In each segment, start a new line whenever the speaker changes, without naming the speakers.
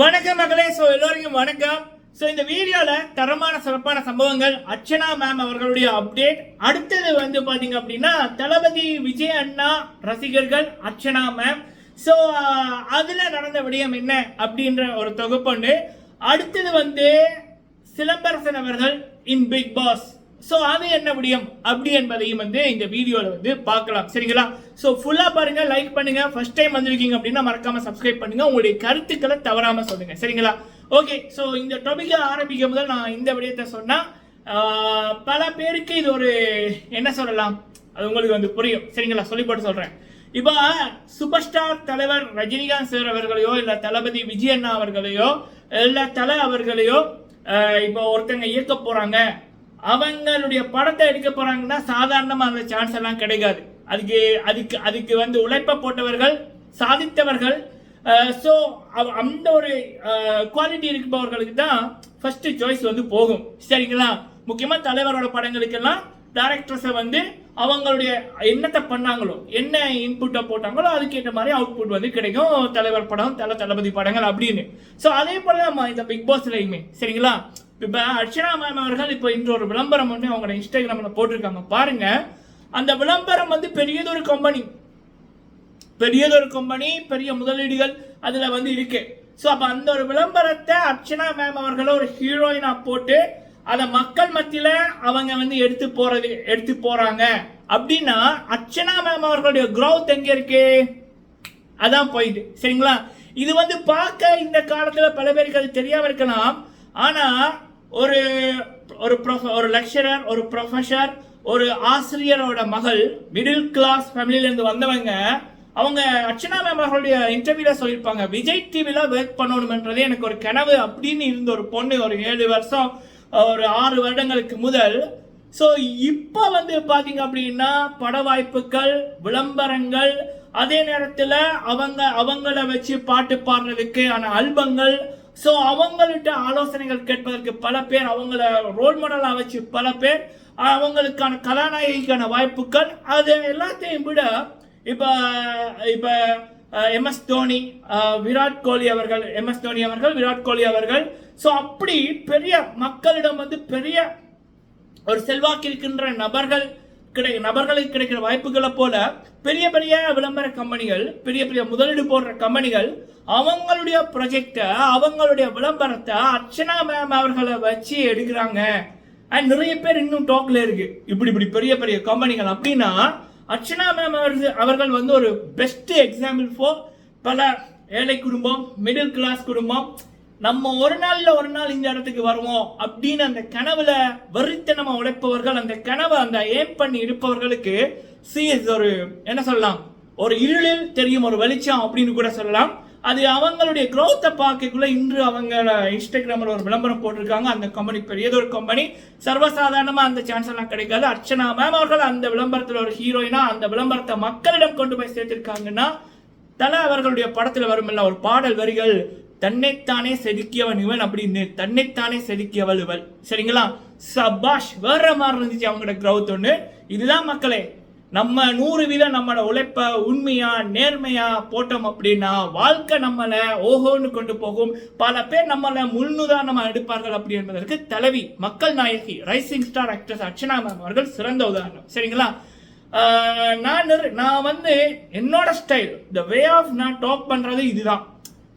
வணக்கம் மகளே ஸோ எல்லோருக்கும் வணக்கம். ஸோ இந்த வீடியோவில் தரமான சிறப்பான சம்பவங்கள் அர்ச்சனா மேம் அவர்களுடைய அப்டேட் அடுத்தது வந்து பார்த்தீங்க அப்படின்னா தளபதி விஜய் அண்ணா ரசிகர்கள் அர்ச்சனா மேம் ஸோ அதில் நடந்த விடயம் என்ன அப்படின்ற ஒரு தொகுப்பொண்டு. அடுத்தது வந்து சிலம்பரசன் அவர்கள் இன் பிக் பாஸ். ஸோ அது என்ன முடியும்? அப்படி என்பதையும் வந்து இந்த வீடியோவில் வந்து பார்க்கலாம். சரிங்களா? ஸோ ஃபுல்லாக பாருங்க லைக் பண்ணுங்க. ஃபர்ஸ்ட் டைம் வந்திருக்கீங்க அப்படின்னா மறக்காம சப்ஸ்கிரைப் பண்ணுங்க. உங்களுடைய கருத்துக்களை தவறாம சொல்லுங்க. சரிங்களா? ஓகே ஸோ இந்த டாபிக்கை ஆரம்பிக்கும் முதல் நான் இந்த விடயத்தை சொன்னால் பல பேருக்கு இது ஒரு என்ன சொல்லலாம்? அது உங்களுக்கு வந்து புரியும். சரிங்களா? சொல்லி போட்டு சொல்கிறேன் இப்போ சூப்பர் ஸ்டார் தலைவர் ரஜினிகாந்த் சார் அவர்களையோ இல்லை தளபதி விஜய் அண்ணா அவர்களையோ இல்லை தலை அவர்களையோ இப்போ ஒருத்தங்க இயக்க போகிறாங்க அவங்களுடைய படத்தை எடுக்க போறாங்கன்னா சாதாரணமாக அந்த சான்ஸ் எல்லாம் கிடைக்காது. அதுக்கு அதுக்கு அதுக்கு வந்து உழைப்ப போட்டவர்கள் சாதித்தவர்கள் ஸோ அந்த ஒரு குவாலிட்டி இருப்பவர்களுக்கு தான் ஃபர்ஸ்ட் சாய்ஸ் வந்து போகும். சரிங்களா? முக்கியமாக தலைவரோட படங்களுக்கெல்லாம் டேரக்டர்ஸை வந்து அவங்களுடைய என்னத்தை பண்ணாங்களோ என்ன இன்புட்டை போட்டாங்களோ அதுக்கேற்ற மாதிரி அவுட்புட் வந்து கிடைக்கும். தலைவர் படம் தலை தளபதி படங்கள் அப்படின்னு. ஸோ அதே போல தான் இந்த பிக் பாஸ்லையுமே சரிங்களா? இப்போ அர்ச்சனா மேம் அவர்கள் இப்போ இன்று ஒரு விளம்பரம் வந்து அவங்களோட இன்ஸ்டாகிராமில் போட்டிருக்காங்க. பாருங்க. அந்த விளம்பரம் வந்து பெரியதொரு கம்பெனி பெரியதொரு கம்பெனி பெரிய முதலீடுகள் அதில் வந்து இருக்கு. ஸோ அப்போ அந்த ஒரு விளம்பரத்தை அர்ச்சனா மேம் அவர்களை ஒரு ஹீரோயினாக போட்டு அதை மக்கள் மத்தியில் அவங்க வந்து எடுத்து போகிறது எடுத்து போகிறாங்க அப்படின்னா அர்ச்சனா மேம் அவர்களுடைய க்ரௌத் எங்கே இருக்கு? அதான் போயிட்டு சரிங்களா? இது வந்து பார்க்க இந்த காலத்தில் பல பேருக்கு அது தெரியாமல் இருக்கலாம். ஆனால் ஒரு ஒரு ப்ரொஃப ஒரு லெக்சரர் ஒரு ப்ரொஃபஸர் ஒரு ஆசிரியரோட மகள் மிடில் கிளாஸ் ஃபேமிலியிலேருந்து வந்தவங்க அவங்க அர்ச்சனா மேம் அவர்களுடைய சொல்லியிருப்பாங்க விஜய் டிவியில் ஒர்க் பண்ணணும்ன்றது எனக்கு ஒரு கனவு அப்படின்னு இருந்த ஒரு பொண்ணு ஒரு ஏழு வருஷம் ஒரு ஆறு வருடங்களுக்கு முதல். ஸோ இப்போ வந்து பார்த்தீங்க அப்படின்னா பட வாய்ப்புகள் விளம்பரங்கள் அதே நேரத்தில் அவங்க அவங்கள வச்சு பாட்டு பாடுறதுக்கு ஆன ஆல்பங்கள் ஸோ அவங்கள்ட்ட ஆலோசனைகள் கேட்பதற்கு பல பேர் அவங்கள ரோல் மாடலாக வச்சு பல பேர் அவங்களுக்கான கதாநாயகிக்கான வாய்ப்புகள் அது எல்லாத்தையும் விட இப்போ இப்போ எம்எஸ் தோனி விராட் கோலி அவர்கள் எம்எஸ் தோனி அவர்கள் விராட் கோலி அவர்கள். ஸோ அப்படி பெரிய மக்களிடம் வந்து பெரிய ஒரு செல்வாக்கு இருக்கின்ற நபர்கள் கிடை நபர்களுக்கு கிடைக்கிற வாய்ப்புகளை போல பெரிய பெரிய விளம்பர கம்பெனிகள் பெரிய பெரிய முதலீடு போடுற கம்பெனிகள் அவங்களுடைய ப்ரொஜெக்டை அவங்களுடைய விளம்பரத்தை அர்ச்சனா மேம் அவர்களை வச்சு எடுக்கிறாங்க. அண்ட் நிறைய பேர் இன்னும் டாக்ல இருக்கு. இப்படி இப்படி பெரிய பெரிய கம்பெனிகள் அப்படின்னா அர்ச்சனா மேம் அவர்கள் அவர்கள் வந்து ஒரு பெஸ்ட் எக்ஸாம்பிள் ஃபார் பல ஏழை குடும்பம் மிடில் கிளாஸ் குடும்பம் நம்ம ஒரு நாள்ல ஒரு நாள் இந்த இடத்துக்கு வருவோம் அப்படின்னு அந்த கனவுல வெறித்தனமா உழைப்பவர்கள் அந்த கனவை அந்த ஏம் பண்ணி இருப்பவர்களுக்கு சிஎஸ் ஒரு என்ன சொல்லலாம்? ஒரு இருளில் தெரியும் ஒரு வெளிச்சம் அப்படின்னு கூட சொல்லலாம். அது அவங்களுடைய க்ரோத்தை பார்க்கக்குள்ள இன்று அவங்க இன்ஸ்டாகிராமில் ஒரு விளம்பரம் போட்டிருக்காங்க. அந்த கம்பெனி பெரியதொரு கம்பெனி சர்வசாதாரணமாக அந்த சான்ஸ் எல்லாம் கிடைக்காது. அர்ச்சனா மேம் அவர்கள் அந்த விளம்பரத்தில் ஒரு ஹீரோயினா அந்த விளம்பரத்தை மக்களிடம் கொண்டு போய் சேர்த்திருக்காங்கன்னா தலை அவர்களுடைய படத்தில் வருமில்ல ஒரு பாடல் வரிகள் தன்னைத்தானே செதுக்கியவன் இவன் அப்படின்னு தன்னைத்தானே செதுக்கியவள் இவள். சரிங்களா? சபாஷ் வேற மாதிரி இருந்துச்சு அவங்களோட க்ரௌத் ஒன்று இதுதான் மக்களே நம்ம நூறு வீதம் நம்மளோட உழைப்ப உண்மையா நேர்மையா போட்டோம் அப்படின்னா வாழ்க்கை நம்மளை ஓஹோன்னு கொண்டு போகும். பல பேர் நம்மளை முன்னுதாரணமா எடுப்பார்கள் அப்படி என்பதற்கு தலைவி மக்கள் நாயகி rising star actress Archana ma'am அவர்கள் சிறந்த உதாரணம். சரிங்களா? நான் நான் வந்து என்னோட ஸ்டைல் த வே ஆஃப் நான் டாக் பண்றது இதுதான்.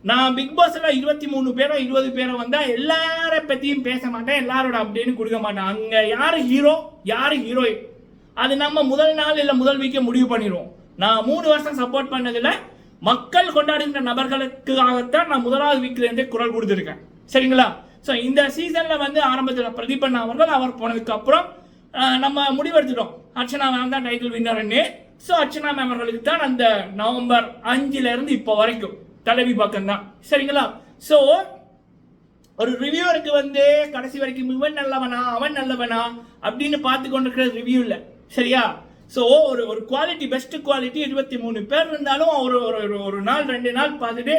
நான் பிக் பாஸ்ல இருபத்தி மூணு பேரோ இருபது பேரோ வந்தா எல்லார பத்தியும் பேச மாட்டேன் எல்லாரோட அப்படின்னு கொடுக்க மாட்டேன். அங்க யாரு ஹீரோ யாரு ஹீரோயின் அது நம்ம முதல் நாள் இல்ல முதல் வீக்கே முடிவு பண்ணிடுவோம். நான் மூணு வருஷம் சப்போர்ட் பண்ணதுல மக்கள் கொண்டாடுகின்ற நபர்களுக்காகத்தான் நான் முதலாவது வீக்ல இருந்தே குரல் கொடுத்துருக்கேன். சரிங்களா? ஸோ இந்த சீசன்ல வந்து ஆரம்பத்தில் பிரதீபன் அவர்கள் அவர் போனதுக்கு அப்புறம் நம்ம முடிவெடுத்துட்டோம். அர்ச்சனா மேம் தான் டைட்டில் வின்னர்னு ஸோ அர்ச்சனா மேம் அவர்களுக்கு தான் அந்த நவம்பர் அஞ்சுல இருந்து இப்போ வரைக்கும். தலைவி பக்கம் தான் சரிங்களா? ஸோ ஒரு ரிவ்யூவருக்கு வந்து கடைசி வரைக்கும் இவன் நல்லவனா அவன் நல்லவனா அப்படின்னு பார்த்து கொண்டிருக்கிற ரிவ்யூ இல்லை சரியா? ஸோ ஒரு ஒரு குவாலிட்டி பெஸ்ட் குவாலிட்டி இருபத்தி மூணு பேர் இருந்தாலும் ஒரு ஒரு ஒரு- ஒரு நாள் ரெண்டு நாள் பார்த்துட்டு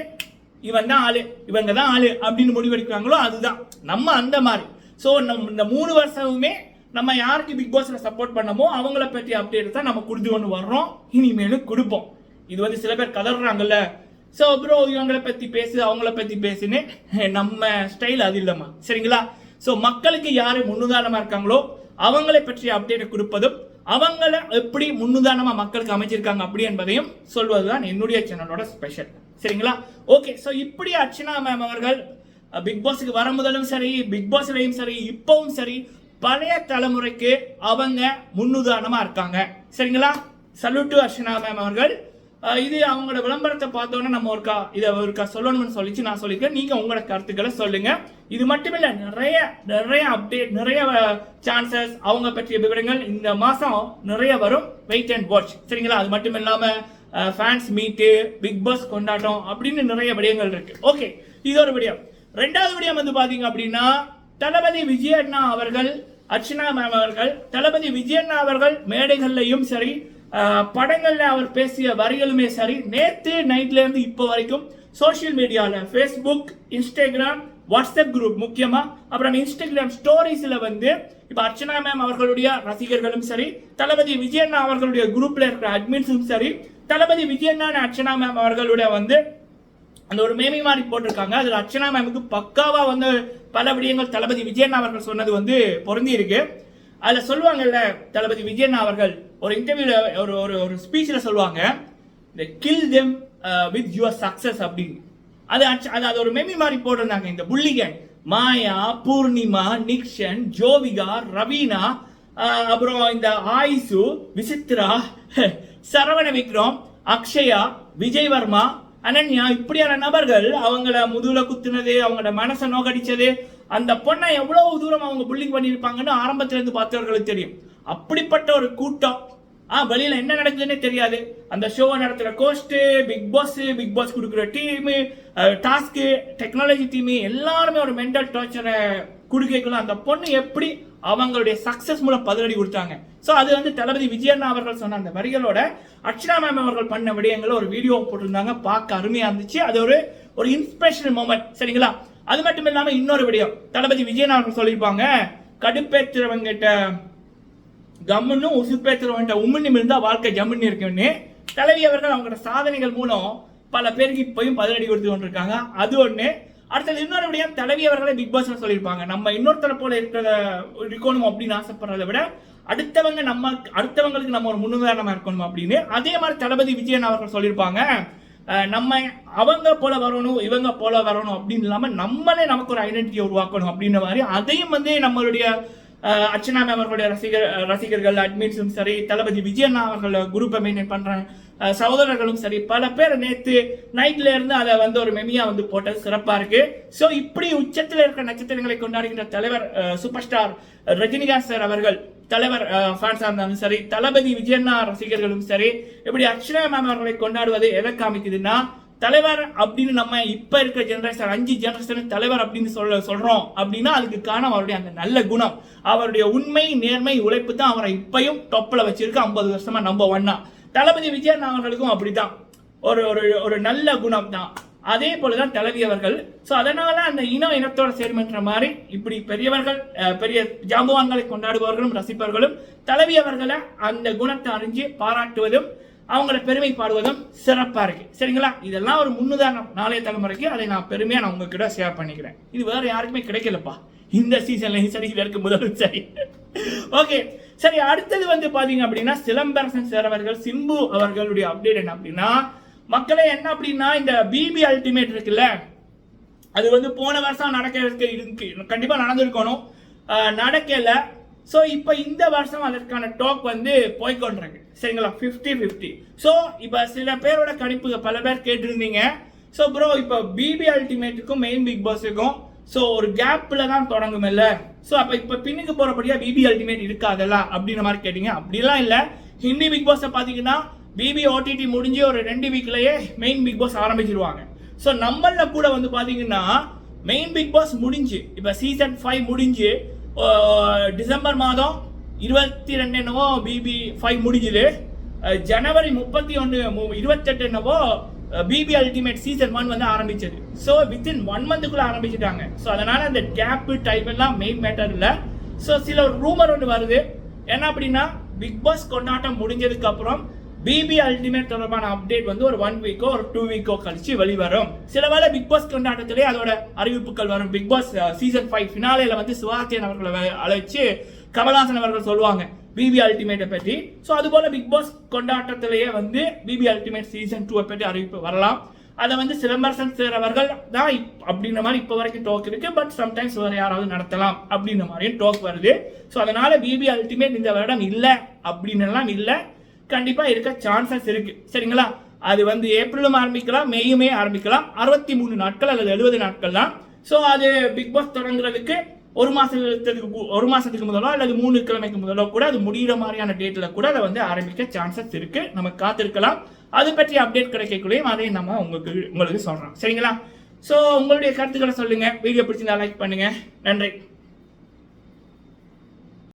இவன் தான் ஆளு இவங்க தான் ஆளு அப்படின்னு முடிவெடுக்கிறாங்களோ அதுதான். நம்ம அந்த மாதிரி. ஸோ நம்ம இந்த மூணு வருஷமுமே நம்ம யாருக்கு பிக் பாஸில் சப்போர்ட் பண்ணமோ அவங்கள பற்றி அப்டேட் தான் நம்ம கொடுத்து கொண்டு வர்றோம். இனிமேலும் கொடுப்போம். இது வந்து சில பேர் கதறாங்கல்ல. ஸோ ப்ரோ இவங்களை பற்றி பேசு அவங்கள பற்றி பேசுன்னு நம்ம ஸ்டைல் அது இல்லைம்மா. சரிங்களா? ஸோ மக்களுக்கு யார் முன்னுதாரணமாக இருக்காங்களோ அவங்களை பற்றி அப்டேட் கொடுப்பதும் அவங்கள எப்படி முன்னுதாரணமாக மக்களுக்கு அமைச்சிருக்காங்க அப்படி என்பதையும் சொல்வதுதான் என்னுடைய சேனலோட ஸ்பெஷல் சரிங்களா? ஓகே ஸோ இப்படி அர்ச்சனா மேம் அவர்கள் பிக் பாஸுக்கு வர முதலும் சரி பிக் பாஸ்லையும் சரி இப்பவும் சரி பழைய தலைமுறைக்கு அவங்க முன்னுதாரணமாக இருக்காங்க. சரிங்களா? சல்யூட் டு அர்ச்சனா மேம் அவர்கள். இது அவங்களோட விளம்பரத்தை பார்த்தோன்னே நம்ம ஒருக்கா இதை ஒருக்கா சொல்லணும்னு சொல்லிச்சு நான் சொல்லியிருக்கேன் நீங்கள் உங்களோட கருத்துக்களை சொல்லுங்க. இது மட்டும் இல்லை நிறைய நிறைய அப்டேட் நிறைய சான்சஸ் அவங்க பற்றிய விவரங்கள் இந்த மாதம் நிறைய வரும். வெயிட் அண்ட் வாட்ச் சரிங்களா? அது மட்டும் இல்லாமல் ஃபேன்ஸ் மீட்டு பிக் பாஸ் கொண்டாட்டம் அப்படின்னு நிறைய விடயங்கள் இருக்கு. ஓகே இது ஒரு விடயம். ரெண்டாவது விடயம் வந்து பார்த்தீங்க அப்படின்னா தளபதி விஜயண்ணா அவர்கள் அர்ச்சனா மேம் அவர்கள் தளபதி விஜயண்ணா அவர்கள் மேடைகள்லையும் சரி படங்களில் அவர் பேசிய வரிகளுமே சரி. நேற்று நைட்லேருந்து இப்போ வரைக்கும் சோஷியல் மீடியாவில் ஃபேஸ்புக் இன்ஸ்டாகிராம் வாட்ஸ்அப் குரூப் முக்கியமாக அப்புறம் இன்ஸ்டாகிராம் ஸ்டோரிஸில் வந்து இப்போ அர்ச்சனா மேம் அவர்களுடைய ரசிகர்களும் சரி தளபதி விஜயண்ணா அவர்களுடைய குரூப்பில் இருக்கிற அட்மின்ஸும் சரி தளபதி விஜயண்ணா அர்ச்சனா மேம் அவர்களுடைய வந்து அந்த ஒரு மேமி மாதிரி போட்டிருக்காங்க. அதில் அர்ச்சனா மேமுக்கு பக்காவாக வந்து பல விடயங்கள் தளபதி விஜயண்ணா அவர்கள் சொன்னது வந்து பொருந்தி இருக்கு அதில் சொல்லுவாங்கல்ல தளபதி விஜயண்ணா அவர்கள் ஒரு இன்டர்வியூல ஒரு ஒரு ஒரு ஸ்பீச்சில் சொல்லுவாங்க இந்த kill them with your success அப்படின்னு அது அது அது ஒரு மெமி மாதிரி போட்டிருந்தாங்க இந்த புள்ளிகன் மாயா பூர்ணிமா நிக்ஷன் ஜோவிகா ரவீனா uh, அப்புறம் இந்த ஆயுசு விசித்ரா சரவண விக்ரம் அக்ஷயா விஜய் வர்மா அனன்யா இப்படியான நபர்கள் அவங்கள முதுகுல குத்துனது அவங்களோட மனசை நோக்கடிச்சது அந்த பொண்ணை எவ்வளவு தூரம் அவங்க புல்லிங் பண்ணியிருப்பாங்கன்னு ஆரம்பத்திலேருந்து பார்த்தவர்களுக்கு தெரியும். அப்படிப்பட்ட ஒரு கூட்டம். ஆ வெளியில என்ன நடக்குதுன்னே தெரியாது. அந்த ஷோவை நடத்துற cost Bigg Boss Bigg Boss கொடுக்குற டீமு டாஸ்க்கு டெக்னாலஜி டீமு எல்லாருமே ஒரு மென்டல் டார்ச்சரை கொடுக்கலாம் அந்த பொண்ணு எப்படி அவங்களுடைய சக்சஸ் மூலம் பதிலடி கொடுத்தாங்க. ஸோ அது வந்து தளபதி விஜயண்ணா அவர்கள் சொன்ன அந்த வரிகளோட அர்ச்சனா மேம் அவர்கள் பண்ண விடயங்களை ஒரு வீடியோ போட்டிருந்தாங்க. பார்க்க அருமையா இருந்துச்சு. அது ஒரு ஒரு இன்ஸ்பிரேஷனல் மூமெண்ட் சரிங்களா? அது மட்டும் இல்லாமல் இன்னொரு விடயம் தளபதி விஜயண்ணா அவர்கள் சொல்லியிருப்பாங்க. கடுப்பேற்றுறவங்கிட்ட கம்முன்னு உசுப்பேத்துறவன்ட்ட உம்முன்னு இருந்தால் வாழ்க்கை ஜம்முன்னு இருக்குன்னு தலைவி அவர்கள் அவங்களோட சாதனைகள் மூலம் பல பேருக்கு இப்பயும் பதிலடி கொடுத்து கொண்டிருக்காங்க. அது ஒன்று அடுத்தது இன்னொரு விடயம் தலைவி அவர்களே பிக் பாஸ்ல சொல்லியிருப்பாங்க. நம்ம இன்னொருத்தரை போல இருக்கிறத இருக்கணும் அப்படின்னு ஆசைப்படுறத விட அடுத்தவங்க நம்ம அடுத்தவங்களுக்கு நம்ம ஒரு முன்னுதாரணமா இருக்கணும் அப்படின்னு. அதே மாதிரி தளபதி விஜயன் அவர்கள் சொல்லியிருப்பாங்க. நம்ம அவங்க போல வரணும் இவங்க போல வரணும் அப்படின்னு இல்லாமல் நம்மளே நமக்கு ஒரு ஐடென்டிட்டி உருவாக்கணும் அப்படின்ற மாதிரி அதையும் வந்து நம்மளுடைய அர்ச்சனா அவர்களுடைய ரசிகர் ரசிகர்கள் அட்மின்ஸும் சரி தளபதி விஜயண்ணா அவர்கள் குரூப்பை மெயின்டைன் பண்ற சகோதரர்களும் சரி பல பேர் நேற்று நைட்ல இருந்து அதை வந்து ஒரு மெமியா வந்து போட்டது சிறப்பாக இருக்கு. ஸோ இப்படி உச்சத்தில் இருக்கிற நட்சத்திரங்களை கொண்டாடுகின்ற தலைவர் சூப்பர் ஸ்டார் ரஜினிகாந்த் சார் அவர்கள் தலைவர் ஃபேன்ஸாக இருந்தாலும் சரி தளபதி விஜயண்ணா ரசிகர்களும் சரி இப்படி அர்ச்சனா மேம் அவர்களை கொண்டாடுவது எதை காமிக்குதுன்னா தலைவர் அப்படின்னு நம்ம இப்ப இருக்கிற ஜெனரேஷன் அஞ்சு ஜெனரேஷன் தலைவர் அப்படின்னு சொல்ல சொல்றோம் அப்படின்னா அதுக்கு காரணம் அவருடைய அந்த நல்ல குணம். அவருடைய உண்மை நேர்மை உழைப்பு தான் அவரை இப்பையும் டொப்பில் வச்சிருக்கு ஐம்பது வருஷமா நம்ப ஒன்னா தளபதி விஜயன் அவர்களுக்கும் அப்படிதான் ஒரு ஒரு ஒரு நல்ல குணம் தான். அதே போலதான் தலைவி அவர்கள். ஸோ அதனால அந்த இனம் இனத்தோட சேர்மன்ற மாதிரி இப்படி பெரியவர்கள் பெரிய ஜாம்பவான்களை கொண்டாடுபவர்களும் ரசிப்பவர்களும் தலைவி அவர்களை அந்த குணத்தை அறிஞ்சு பாராட்டுவதும் அவங்கள பெருமை பாடுவதும் சிறப்பாக இருக்கு. சரிங்களா? இதெல்லாம் ஒரு முன்னுதாரணம் நாளைய தலைமுறைக்கு அதை நான் பெருமையாக நான் உங்ககிட்ட ஷேர் பண்ணிக்கிறேன். இது வேற யாருக்குமே கிடைக்கலப்பா. இந்த சீசன்லையும் சரி இதில் இருக்கும் முதலும் சரி. ஓகே சரி அடுத்தது வந்து பார்த்தீங்க அப்படின்னா சிலம்பரசன் சார் அவர்கள் சிம்பு அவர்களுடைய அப்டேட் என்ன அப்படின்னா மக்களே என்ன அப்படின்னா இந்த பிபி அல்டிமேட் இருக்குல்ல அது வந்து போன வருஷம் நடக்க இருக்கு. கண்டிப்பாக நடந்திருக்கணும். நடக்கலை. ஸோ இப்போ இந்த வருஷம் அதற்கான டாக் வந்து போய்கொண்டிருக்கு சரிங்களா? ஃபிஃப்டி ஃபிஃப்டி ஸோ இப்போ சில பேரோட கணிப்பு பல பேர் கேட்டிருந்தீங்க. ஸோ ப்ரோ இப்போ பிபி அல்டிமேட்டுக்கும் மெயின் பிக் பாஸுக்கும் ஸோ ஒரு கேப்பில் தான் தொடங்கும் இல்லை ஸோ அப்போ இப்போ பின்னுக்கு போகிறபடியாக பிபி அல்டிமேட் இருக்காதல்ல அப்படின்ற மாதிரி கேட்டீங்க. அப்படிலாம் இல்லை. ஹிந்தி பிக் பாஸை பார்த்தீங்கன்னா பிபி ஓடிடி முடிஞ்சு ஒரு ரெண்டு வீக்லேயே மெயின் பிக் பாஸ் ஆரம்பிச்சிருவாங்க. ஸோ நம்மளில் கூட வந்து பார்த்தீங்கன்னா மெயின் பிக் பாஸ் முடிஞ்சு இப்போ சீசன் ஃபைவ் முடிஞ்சு டிசம்பர் மாதம் இருபத்தி ரெண்டு என்னவோ பிபி ஃபைவ் முடிஞ்சுது. ஜனவரி முப்பத்தி ஒன்று இருபத்தெட்டு என்னவோ பிபி அல்டிமேட் சீசன் ஒன் வந்து ஆரம்பிச்சது. ஸோ வித்தின் ஒன் மந்த்துக்குள்ள ஆரம்பிச்சிட்டாங்க. ஸோ அதனால அந்த கேப்பு டைப் எல்லாம் மெயின் மேட்டர் இல்லை. ஸோ சில ஒரு ரூமர் ஒன்று வருது. என்ன அப்படின்னா பிக் பாஸ் கொண்டாட்டம் முடிஞ்சதுக்கு அப்புறம் பிபி அல்டிமேட் தொடர்பான அப்டேட் வந்து ஒரு ஒன் வீக்கோ ஒரு டூ வீக்கோ கழிச்சு வெளிவரும். சில வேளை பிக் பாஸ் கொண்டாட்டத்திலே அதோட அறிவிப்புகள் வரும். பிக் பாஸ் சீசன் ஃபைவ் ஃபினாலேல வந்து சிவாத்தியன் அவர்களை வ- அழைச்சு கமல்ஹாசன் அவர்கள் சொல்லுவாங்க பிபி அல்டிமேட்டை பற்றி ஸோ அதுபோல பிக் பாஸ் கொண்டாட்டத்திலேயே வந்து பிபி அல்டிமேட் சீசன் டூவை பற்றி அறிவிப்பு வரலாம். அதை வந்து சிலம்பரசன் சார் அவர்கள் தான் இப்- அப்படின்ற மாதிரி இப்போ வரைக்கும் டோக் இருக்கு. பட் சம்டைம்ஸ் வேறு யாராவது நடத்தலாம் அப்படின்ற மாதிரியும் டோக் வருது. ஸோ அதனால பிபி அல்டிமேட் இந்த வருடம் இல்லை அப்படின்னுலாம் இல்லை. கண்டிப்பாக இருக்க சான்சஸ் இருக்கு. சரிங்களா? அது வந்து ஏப்ரலும் ஆரம்பிக்கலாம் மேயுமே ஆரம்பிக்கலாம். அறுபத்தி மூணு நாட்கள் அல்லது எழுபது நாட்கள் தான். ஸோ அது பிக் பாஸ் தொடங்குறதுக்கு ஒரு மாசத்துக்கு ஒரு மாசத்துக்கு முதலோ அல்லது மூணு கிழமைக்கு முதலோ கூட அது முடிகிற மாதிரியான டேட்ல கூட அதை வந்து ஆரம்பிக்க சான்சஸ் இருக்கு. நம்ம காத்திருக்கலாம். அது பற்றி அப்டேட் கிடைக்கக்குள்ளேயும் அதையும் நம்ம உங்களுக்கு உங்களுக்கு சொல்றோம். சரிங்களா? ஸோ உங்களுடைய கருத்துக்களை சொல்லுங்க. வீடியோ பிடிச்சிருந்தா லைக் பண்ணுங்க. நன்றி.